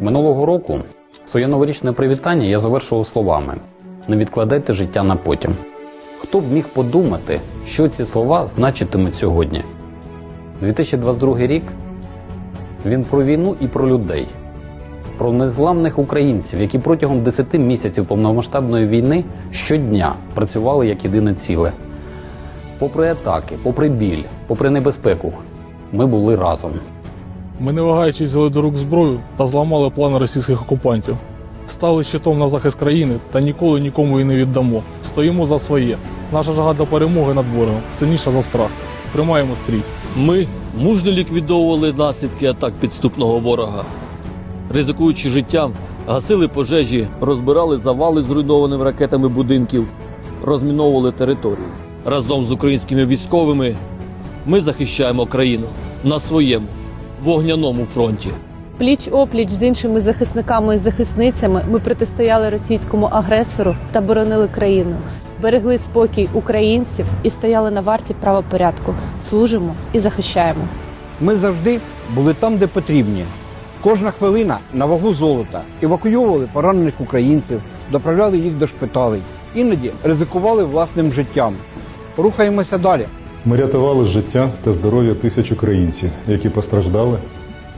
Минулого року своє новорічне привітання я завершував словами: не відкладайте життя на потім. Хто б міг подумати, що ці слова значитимуть сьогодні? 2022 рік він про війну і про людей, про незламних українців, які протягом 10 місяців повномасштабної війни щодня працювали як єдине ціле. Попри атаки, попри біль, попри небезпеку, ми були разом. Ми не вагаючись взяли до рук зброю та зламали плани російських окупантів. Стали щитом на захист країни та ніколи нікому її не віддамо. Стоїмо за своє. Наша жага до перемоги над ворогом сильніша за страх. Тримаємо стрій. Ми мужньо ліквідовували наслідки атак підступного ворога. Ризикуючи життям, гасили пожежі, розбирали завали зруйнованими ракетами будинків, розміновували територію. Разом з українськими військовими ми захищаємо країну на своєму вогняному фронті. Пліч опліч з іншими захисниками і захисницями ми протистояли російському агресору та боронили країну, берегли спокій українців і стояли на варті правопорядку. Служимо і захищаємо. Ми завжди були там, де потрібні. Кожна хвилина на вагу золота. Евакуйовували поранених українців, доправляли їх до шпиталей. Іноді ризикували власним життям. Рухаємося далі. Ми рятували життя та здоров'я тисяч українців, які постраждали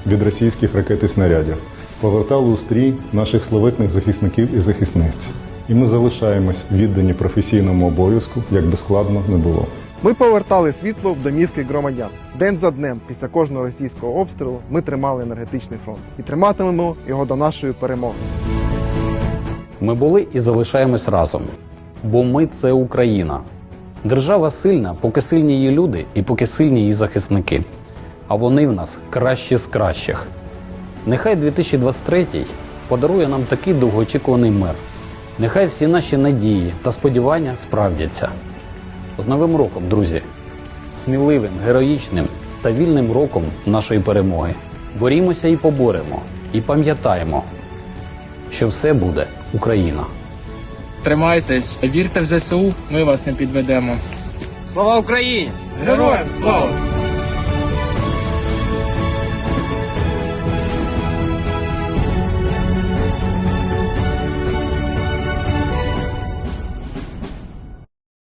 від російських ракет і снарядів, повертали у стрій наших славетних захисників і захисниць. І ми залишаємось віддані професійному обов'язку, як би складно не було. Ми повертали світло в домівки громадян. День за днем, після кожного російського обстрілу, ми тримали енергетичний фронт і триматимемо його до нашої перемоги. Ми були і залишаємось разом. Бо ми це Україна. Держава сильна, поки сильні її люди і поки сильні її захисники. А вони в нас кращі з кращих. Нехай 2023 подарує нам такий довгоочікуваний мир. Нехай всі наші надії та сподівання справдяться. З Новим роком, друзі! Сміливим, героїчним та вільним роком нашої перемоги. Борімося і поборемо, і пам'ятаємо, що все буде Україна. Тримайтесь, вірте в ЗСУ, ми вас не підведемо. Слава Україні! Героям слава!